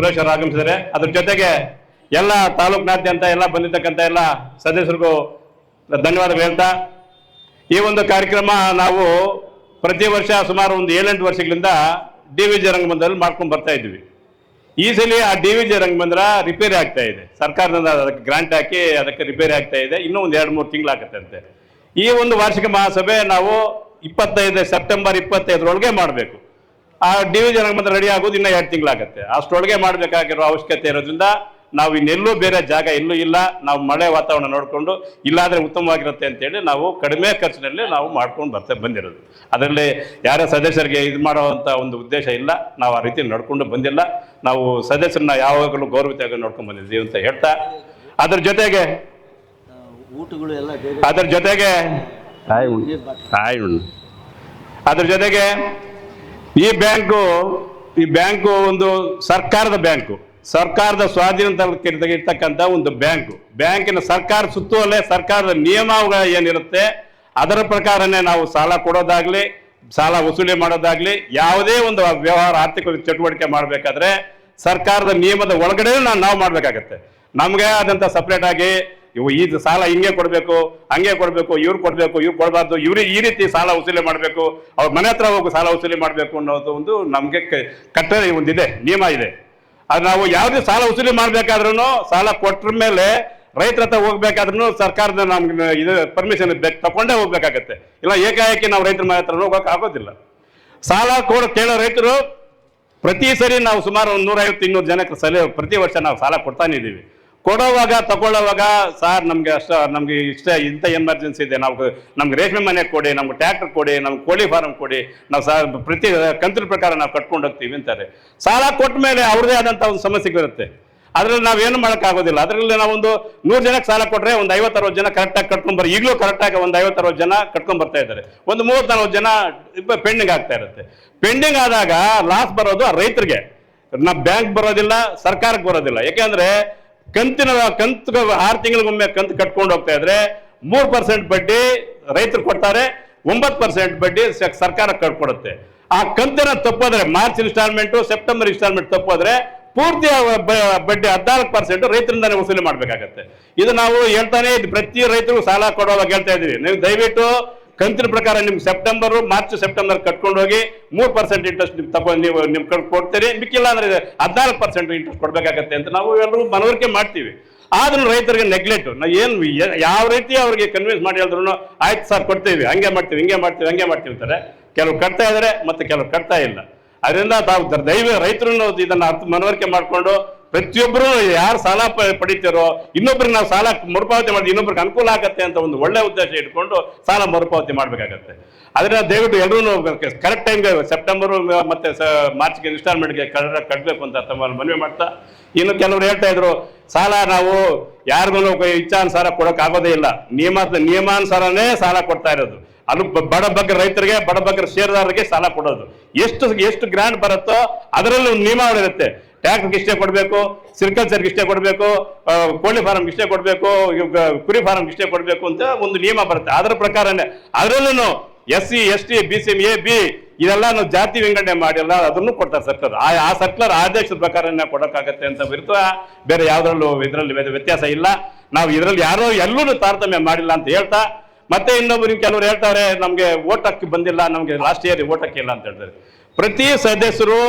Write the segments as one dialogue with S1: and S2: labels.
S1: ಸುರೇಶ್ ಅವರು ಆಗಮಿಸಿದ್ದಾರೆ ಅದ್ರ ಜೊತೆಗೆ ಎಲ್ಲ ತಾಲೂಕಿನಾದ್ಯಂತ ಎಲ್ಲ ಬಂದಿರ್ತಕ್ಕಂಥ ಎಲ್ಲ ಸದಸ್ಯರಿಗೂ ಧನ್ಯವಾದ ಹೇಳ್ತಾ, ಈ ಒಂದು ಕಾರ್ಯಕ್ರಮ ನಾವು ಪ್ರತಿ ವರ್ಷ ಸುಮಾರು ಒಂದು ಏಳೆಂಟು ವರ್ಷಗಳಿಂದ ಡಿ ವಿ ಜಿ ರಂಗಮಂದಿರಲ್ಲಿ ಮಾಡ್ಕೊಂಡು ಬರ್ತಾ ಇದ್ವಿ. ಈ ಸಲ ಆ D V G Rangamandira repair ಆಗ್ತಾ ಇದೆ. ಸರ್ಕಾರದಿಂದ ಅದಕ್ಕೆ ಗ್ರಾಂಟ್ ಹಾಕಿ ಅದಕ್ಕೆ ರಿಪೇರಿ ಆಗ್ತಾ ಇದೆ. ಇನ್ನೂ ಒಂದು ಎರಡು ಮೂರು ತಿಂಗಳಾಗುತ್ತೆ ಅಂತೆ ಈ ಒಂದು ವಾರ್ಷಿಕ ಮಹಾಸಭೆ ನಾವು ಇಪ್ಪತ್ತೈದು ಸೆಪ್ಟೆಂಬರ್ ಇಪ್ಪತ್ತೈದರೊಳಗೆ ಮಾಡಬೇಕು. ಆ ಡಿವಿಜನ್ ಮಾತ್ರ ರೆಡಿ ಆಗೋದು ಇನ್ನೂ ಎರಡು ತಿಂಗಳಾಗತ್ತೆ. ಅಷ್ಟೊಳಗೆ ಮಾಡಬೇಕಾಗಿರೋ ಅವಶ್ಯಕತೆ ಇರೋದ್ರಿಂದ ನಾವು ಇನ್ನೆಲ್ಲೂ ಬೇರೆ ಜಾಗ ಎಲ್ಲೂ ಇಲ್ಲ. ನಾವು ಮಳೆ ವಾತಾವರಣ ನೋಡಿಕೊಂಡು ಇಲ್ಲಾದ್ರೆ ಉತ್ತಮವಾಗಿರುತ್ತೆ ಅಂತೇಳಿ ನಾವು ಕಡಿಮೆ ಖರ್ಚಿನಲ್ಲಿ ನಾವು ಮಾಡ್ಕೊಂಡು ಬರ್ತಾ ಬಂದಿರೋದು. ಅದರಲ್ಲಿ ಯಾರೇ ಸದಸ್ಯರಿಗೆ ಇದು ಮಾಡುವಂಥ ಒಂದು ಉದ್ದೇಶ ಇಲ್ಲ. ನಾವು ಆ ರೀತಿ ನಡ್ಕೊಂಡು ಬಂದಿಲ್ಲ. ನಾವು ಸದಸ್ಯರನ್ನ ಯಾವಾಗಲೂ ಗೌರವಿತವಾಗಿ ನೋಡ್ಕೊಂಡು ಬಂದಿದ್ದೀವಿ ಅಂತ ಹೇಳ್ತಾ. ಅದ್ರ ಜೊತೆಗೆ
S2: ಊಟಗಳು ಎಲ್ಲ
S1: ಅದ್ರ ಜೊತೆಗೆ. ಅದ್ರ ಜೊತೆಗೆ ಈ ಬ್ಯಾಂಕು ಈ ಬ್ಯಾಂಕು ಒಂದು ಸರ್ಕಾರದ ಬ್ಯಾಂಕು. ಸರ್ಕಾರದ ಸ್ವಾಧೀನದಲ್ಲಿ ಇರ್ತಕ್ಕಂಥ ಒಂದು ಬ್ಯಾಂಕು. ಬ್ಯಾಂಕಿನ ಸರ್ಕಾರ ಸುತ್ತುವಲ್ಲೇ ಸರ್ಕಾರದ ನಿಯಮಗಳು ಏನಿರುತ್ತೆ, ಅದರ ಪ್ರಕಾರನೇ ನಾವು ಸಾಲ ಕೊಡೋದಾಗ್ಲಿ, ಸಾಲ ವಸೂಲಿ ಮಾಡೋದಾಗ್ಲಿ, ಯಾವುದೇ ಒಂದು ವ್ಯವಹಾರ ಆರ್ಥಿಕ ಚಟುವಟಿಕೆ ಮಾಡಬೇಕಾದ್ರೆ ಸರ್ಕಾರದ ನಿಯಮದ ಒಳಗಡೆ ನಾವು ನಾವು ನಮಗೆ ನಮ್ಗೆ ಆದಂತ ಸಪ್ರೇಟ್ ಆಗಿ ಇವು ಈ ಸಾಲ ಹಿಂಗೆ ಕೊಡಬೇಕು, ಹಂಗೆ ಕೊಡಬೇಕು, ಇವ್ರು ಕೊಡಬೇಕು, ಇವ್ರು ಕೊಡಬಾರ್ದು ಇವ್ರಿ ಈ ರೀತಿ ಸಾಲ ವಸೂಲಿ ಮಾಡಬೇಕು, ಅವ್ರ ಮನೆ ಹತ್ರ ಹೋಗಿ ಸಾಲ ವಸೂಲಿ ಮಾಡಬೇಕು ಅನ್ನೋದು ಒಂದು ನಮಗೆ ಕಟ್ಟಳೆ ಒಂದಿದೆ, ನಿಯಮ ಇದೆ. ಅದು ನಾವು ಯಾವುದೇ ಸಾಲ ವಸೂಲಿ ಮಾಡ್ಬೇಕಾದ್ರೂ ಸಾಲ ಕೊಟ್ರ ಮೇಲೆ ರೈತರ ಹತ್ರ ಹೋಗ್ಬೇಕಾದ್ರೂ ಸರ್ಕಾರದ ನಮ್ಗೆ ಇದು ಪರ್ಮಿಷನ್ ತಗೊಂಡೇ ಹೋಗ್ಬೇಕಾಗತ್ತೆ. ಇಲ್ಲ ಏಕಾಏಕಿ ನಾವು ರೈತರ ಮನೆ ಹತ್ರ ಹೋಗಕ್ಕೆ ಆಗೋದಿಲ್ಲ. ಸಾಲ ಕೊಡ, ಕೇಳೋ ರೈತರು ಪ್ರತಿ ಸರಿ ನಾವು ಸುಮಾರು ಒಂದು ನೂರೈವತ್ತು ಇನ್ನೂರು ಜನಕ್ಕೆ ಸಲ, ಪ್ರತಿ ವರ್ಷ ನಾವು ಸಾಲ ಕೊಡ್ತಾನೆ ಇದ್ದೀವಿ. ಕೊಡೋವಾಗ, ತಗೊಳ್ಳೋವಾಗ ಸರ್ ನಮ್ಗೆ ಅಷ್ಟ, ನಮ್ಗೆ ಇಷ್ಟ, ಇಂಥ ಎಮರ್ಜೆನ್ಸಿ ಇದೆ. ನಾವು ನಮ್ಗೆ ರೇಷ್ಮೆ ಮನೆ ಕೊಡಿ, ನಮ್ಗೆ ಟ್ರ್ಯಾಕ್ಟರ್ ಕೊಡಿ, ನಮ್ಗೆ ಕೋಳಿ ಫಾರ್ಮ್ ಕೊಡಿ, ನಾವು ಸಾ ಪ್ರತಿ ಕಂತಿನ ಪ್ರಕಾರ ನಾವು ಕಟ್ಕೊಂಡು ಹೋಗ್ತೀವಿ ಅಂತಾರೆ. ಸಾಲ ಕೊಟ್ಟ ಮೇಲೆ ಅವ್ರದೇ ಆದಂಥ ಒಂದು ಸಮಸ್ಯೆ ಬರುತ್ತೆ. ಅದ್ರಲ್ಲಿ ನಾವೇನು ಮಾಡೋಕ್ಕಾಗೋದಿಲ್ಲ ಅದರಲ್ಲಿ ನಾವೊಂದು ನೂರು ಜನಕ್ಕೆ ಸಾಲ ಕೊಟ್ಟರೆ ಒಂದು ಐವತ್ತು ಅರವತ್ತು ಜನ ಕರೆಕ್ಟಾಗಿ ಕಟ್ಕೊಂಡ್ಬರ್ ಈಗಲೂ ಕರೆಕ್ಟಾಗಿ ಒಂದು ಐವತ್ತು ಅರವತ್ತು ಜನ ಕಟ್ಕೊಂಡ್ ಬರ್ತಾ ಇದ್ದಾರೆ. ಒಂದು ಮೂವತ್ತು ನಲ್ವತ್ತು ಜನ ಪೆಂಡಿಂಗ್ ಆಗ್ತಾ ಇರುತ್ತೆ. ಪೆಂಡಿಂಗ್ ಆದಾಗ ಲಾಸ್ ಬರೋದು ರೈತರಿಗೆ. ನಾ ಬ್ಯಾಂಕ್ ಬರೋದಿಲ್ಲ, ಸರ್ಕಾರಕ್ಕೆ ಬರೋದಿಲ್ಲ. ಯಾಕೆಂದ್ರೆ ಕಂತಿನ ಕಂತು ಆರು ತಿಂಗಳಿಗೊಮ್ಮೆ ಕಂತು ಕಟ್ಕೊಂಡು ಹೋಗ್ತಾ ಇದ್ರೆ ಮೂರು ಪರ್ಸೆಂಟ್ ಬಡ್ಡಿ ರೈತರು ಕೊಡ್ತಾರೆ, ಒಂಬತ್ತು ಪರ್ಸೆಂಟ್ ಬಡ್ಡಿ ಸರ್ಕಾರ ಕಟ್ಕೊಡುತ್ತೆ ಆ ಕಂತಿನ ತಪ್ಪೋದ್ರೆ ಮಾರ್ಚ್ ಇನ್ಸ್ಟಾಲ್ಮೆಂಟ್ ಸೆಪ್ಟೆಂಬರ್ ಇನ್ಸ್ಟಾಲ್ಮೆಂಟ್ ತಪ್ಪೋದ್ರೆ ಪೂರ್ತಿ ಬಡ್ಡಿ ಹದಿನಾಲ್ಕು ಪರ್ಸೆಂಟ್ ರೈತರಿಂದಾನೆ ವಸೂಲಿ ಮಾಡ್ಬೇಕಾಗತ್ತೆ ಇದು ನಾವು ಹೇಳ್ತಾನೆ. ಪ್ರತಿ ರೈತರಿಗೂ ಸಾಲ ಕೊಡುವಾಗ ಹೇಳ್ತಾ ಇದೀವಿ ನೀವು ದಯವಿಟ್ಟು ಕಂತಿನ ಪ್ರಕಾರ ನಿಮ್ಗೆ ಸೆಪ್ಟೆಂಬರ್ ಮಾರ್ಚ್ ಸೆಪ್ಟೆಂಬರ್ ಕಟ್ಕೊಂಡು ಹೋಗಿ ಮೂರು ಪರ್ಸೆಂಟ್ ಇಂಟ್ರೆಸ್ಟ್ ನಿಮ್ಗೆ ತಗೊಂಡು ನೀವು ನಿಮ್ ಕಡೆ ಕೊಡ್ತೀರಿ. ಮಿಕ್ಕಿಲ್ಲ ಅಂದ್ರೆ ಹದಿನಾಲ್ಕು ಪರ್ಸೆಂಟ್ ಇಂಟ್ರೆಸ್ಟ್ ಕೊಡ್ಬೇಕಾಗತ್ತೆ ಅಂತ ನಾವು ಎಲ್ಲರೂ ಮನವರಿಕೆ ಮಾಡ್ತೀವಿ. ಆದ್ರೂ ರೈತರಿಗೆ ನೆಗ್ಲೆಕ್ಟ್ ನಾವು ಏನು ಯಾವ ರೀತಿ ಅವ್ರಿಗೆ ಕನ್ವಿನ್ಸ್ ಮಾಡಿ ಹೇಳಿದ್ರು ಆಯ್ತು ಸರ್ ಕೊಡ್ತೀವಿ. ಹಂಗೆ ಮಾಡ್ತೀವಿ, ಹಿಂಗೆ ಮಾಡ್ತೀವಿ, ಹಂಗೆ ಮಾಡ್ತೀವಿ ಅಂತಾರೆ. ಕೆಲವು ಕಟ್ತಾ ಇದ್ದಾರೆ ಮತ್ತೆ ಕೆಲವು ಕಟ್ತಾ ಇಲ್ಲ. ಅದರಿಂದ ತಾವು ದೈವ ರೈತರು ಇದನ್ನ ಅರ್ಥ ಮನವರಿಕೆ ಮಾಡಿಕೊಂಡು ಪ್ರತಿಯೊಬ್ಬರು ಯಾರು ಸಾಲ ಪಡಿತೀರೋ ಇನ್ನೊಬ್ರಿಗೆ ನಾವು ಸಾಲ ಮರುಪಾವತಿ ಮಾಡಿ ಇನ್ನೊಬ್ರಿಗೆ ಅನುಕೂಲ ಆಗತ್ತೆ ಅಂತ ಒಂದು ಒಳ್ಳೆ ಉದ್ದೇಶ ಇಟ್ಕೊಂಡು ಸಾಲ ಮರುಪಾವತಿ ಮಾಡಬೇಕಾಗತ್ತೆ. ಅದರಿಂದ ದಯವಿಟ್ಟು ಎಲ್ಲರೂ ಕರೆಕ್ಟ್ ಟೈಮ್ಗೆ ಸೆಪ್ಟೆಂಬರ್ ಮತ್ತೆ ಮಾರ್ಚ್ಗೆ ಇನ್ಸ್ಟಾಲ್ಮೆಂಟ್ಗೆ ಕಟ್ಟಬೇಕು ಅಂತ ತಮ್ಮ ಮನವಿ ಮಾಡ್ತಾ, ಇನ್ನು ಕೆಲವರು ಹೇಳ್ತಾ ಇದ್ರು, ಸಾಲ ನಾವು ಯಾರಿಗೂ ಇಚ್ಛಾನುಸಾರ ಕೊಡೋಕೆ ಆಗೋದೇ ಇಲ್ಲ. ನಿಯಮ, ನಿಯಮಾನುಸಾರನೇ ಸಾಲ ಕೊಡ್ತಾ ಇರೋದು. ಅದು ಬಡ ಬಗ್ಗೆ ರೈತರಿಗೆ, ಬಡ ಬಗ್ಗೆ ಷೇರುದಾರರಿಗೆ ಸಾಲ ಕೊಡೋದು. ಎಷ್ಟು ಎಷ್ಟು ಗ್ರಾಂಟ್ ಬರುತ್ತೋ ಅದರಲ್ಲಿ ಒಂದು ನಿಯಮಾವಳಿ ಇರುತ್ತೆ. ಟ್ಯಾಕ್ಟ್ರಿಗೆ ಇಷ್ಟೇ ಕೊಡಬೇಕು ಸಿರಿಕಲ್ಚರ್ಗೆ ಇಷ್ಟೇ ಕೊಡಬೇಕು ಕೋಳಿ ಫಾರ್ಮ್ಗೆ ಇಷ್ಟೇ ಕೊಡಬೇಕು ಕುರಿ ಫಾರ್ಮ್ಗೆ ಇಷ್ಟೇ ಕೊಡಬೇಕು ಅಂತ ಒಂದು ನಿಯಮ ಬರುತ್ತೆ. ಅದರ ಪ್ರಕಾರನೇ ಅದರಲ್ಲೂ S C, S T, B C, A, B ಇದೆಲ್ಲ ನಾವು ಜಾತಿ ವಿಂಗಡಣೆ ಮಾಡಿಲ್ಲ ಅದನ್ನು ಕೊಡ್ತಾರೆ ಸರ್ಕಾರ ಆ ಆ ಸರ್ಕಾರ ಆದೇಶದ ಪ್ರಕಾರನೇ ಕೊಡೋಕ್ಕಾಗತ್ತೆ ಅಂತ ಬಿರ್ತು ಬೇರೆ ಯಾವ್ದ್ರಲ್ಲೂ ಇದರಲ್ಲಿ ವ್ಯತ್ಯಾಸ ಇಲ್ಲ. ನಾವು ಇದರಲ್ಲಿ ಯಾರೋ ಎಲ್ಲೂ ತಾರತಮ್ಯ ಮಾಡಿಲ್ಲ ಅಂತ ಹೇಳ್ತಾ, ಮತ್ತೆ ಇನ್ನೊಬ್ಬರು ಕೆಲವರು ಹೇಳ್ತಾರೆ, ನಮಗೆ ಓಟ್ ಹಕ್ಕಿ ಬಂದಿಲ್ಲ, ನಮಗೆ ಲಾಸ್ಟ್ ಇಯರ್ ಓಟ್ ಹಕ್ಕಿ ಇಲ್ಲ ಅಂತ ಹೇಳ್ತಾರೆ. ಪ್ರತಿ ಸದಸ್ಯರು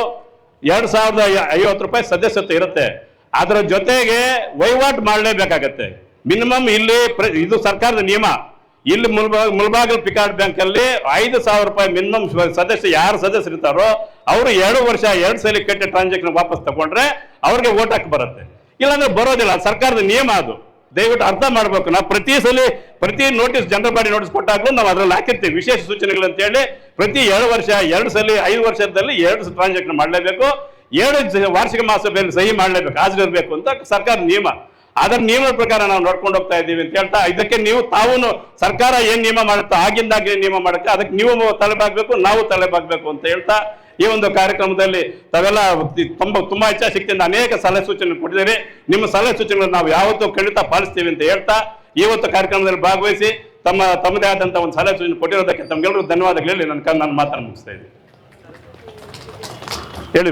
S1: ಎರಡ್ ಸಾವಿರದ ಐವತ್ತು ರೂಪಾಯಿ ಸದಸ್ಯತ್ವ ಇರುತ್ತೆ. ಅದರ ಜೊತೆಗೆ ವಹಿವಾಟು ಮಾಡಲೇಬೇಕಾಗತ್ತೆ. ಮಿನಿಮಮ್ ಇಲ್ಲಿ ಇದು ಸರ್ಕಾರದ ನಿಯಮ. ಇಲ್ಲಿ ಮುಲ್ಬಾಗ್ ಮುಲ್ಬಾಗಲ್ ಪಿಕಾರ್ಡ್ ಬ್ಯಾಂಕ್ ಅಲ್ಲಿ ಐದು ಸಾವಿರ ರೂಪಾಯಿ ಮಿನಿಮಮ್ ಸದಸ್ಯ ಯಾರು ಸದಸ್ಯರು ಇರ್ತಾರೋ, ಅವರು ಎರಡು ವರ್ಷ, ಎರಡು ಸಲ ಕಟ್ಟಿ ಟ್ರಾನ್ಸಾಕ್ಷನ್ ವಾಪಸ್ ತಗೊಂಡ್ರೆ ಅವ್ರಿಗೆ ಓಟ್ ಹಾಕಿ ಬರುತ್ತೆ. ಇಲ್ಲಾಂದ್ರೆ ಬರೋದಿಲ್ಲ. ಸರ್ಕಾರದ ನಿಯಮ ಅದು. ದಯವಿಟ್ಟು ಅರ್ಥ ಮಾಡ್ಬೇಕು. ನಾವು ಪ್ರತಿ ಸಲ ಪ್ರತಿ ನೋಟಿಸ್ ಜನರಲ್ ಬಾಡಿ ನೋಟಿಸ್ ಕೊಟ್ಟಾಗ್ಲೂ ನಾವು ಅದ್ರಲ್ಲಿ ಹಾಕಿರ್ತೀವಿ. ವಿಶೇಷ ಸೂಚನೆಗಳು ಅಂತ ಹೇಳಿ ಪ್ರತಿ ಎರಡು ವರ್ಷ, ಎರಡು ಸಲ ಐದು ವರ್ಷದಲ್ಲಿ ಎರಡು ಟ್ರಾನ್ಸಾಕ್ಷನ್ ಮಾಡಲೇಬೇಕು. ಎರಡು ವಾರ್ಷಿಕ ಮಹಾಸಭೆಯಲ್ಲಿ ಸಹಿ ಮಾಡಲೇಬೇಕು. ಹಾಜರಿರಬೇಕು ಅಂತ ಸರ್ಕಾರ ನಿಯಮ. ಅದರ ನಿಯಮದ ಪ್ರಕಾರ ನಾವು ನೋಡ್ಕೊಂಡು ಹೋಗ್ತಾ ಇದ್ದೀವಿ ಅಂತ ಹೇಳ್ತಾ ಇದಕ್ಕೆ ನೀವು ತಾವು ಸರ್ಕಾರ ಏನ್ ನಿಯಮ ಮಾಡುತ್ತೋ ಆಗಿಂದಾಗೆ ನಿಯಮ ಮಾಡುತ್ತೆ. ಅದಕ್ಕೆ ನೀವು ತಲೆಬಾಗಬೇಕು, ನಾವು ತಲೆಬಾಗಬೇಕು ಅಂತ ಹೇಳ್ತಾ ಈ ಒಂದು ಕಾರ್ಯಕ್ರಮದಲ್ಲಿ ತಾವೆಲ್ಲ ತುಂಬ, ತುಂಬಾ ಇಚ್ಛಾಶಕ್ತಿಯಿಂದ ಅನೇಕ ಸಲಹೆ ಸೂಚನೆ ಕೊಟ್ಟಿದ್ದೀರಿ ನಿಮ್ಮ ಸಲಹೆ ಸೂಚನೆಗಳನ್ನು ನಾವು ಯಾವತ್ತೂ ಖಂಡಿತ ಪಾಲಿಸ್ತೀವಿ ಅಂತ ಹೇಳ್ತಾ ಇವತ್ತು ಕಾರ್ಯಕ್ರಮದಲ್ಲಿ ಭಾಗವಹಿಸಿ ತಮ್ಮ, ತಮ್ಮದೇ ಆದಂತ ಒಂದು ಸಲಹೆ ಸೂಚನೆ ಕೊಟ್ಟಿರೋದಕ್ಕೆ ತಮ್ಗೆಲ್ಲರೂ ಧನ್ಯವಾದಗಳು ಹೇಳಿ ನನ್ನ ನನ್ನ ಮಾತನ್ನು ಮುಗಿಸ್ತಾ ಇದ್ದೀನಿ. ಹೇಳಿ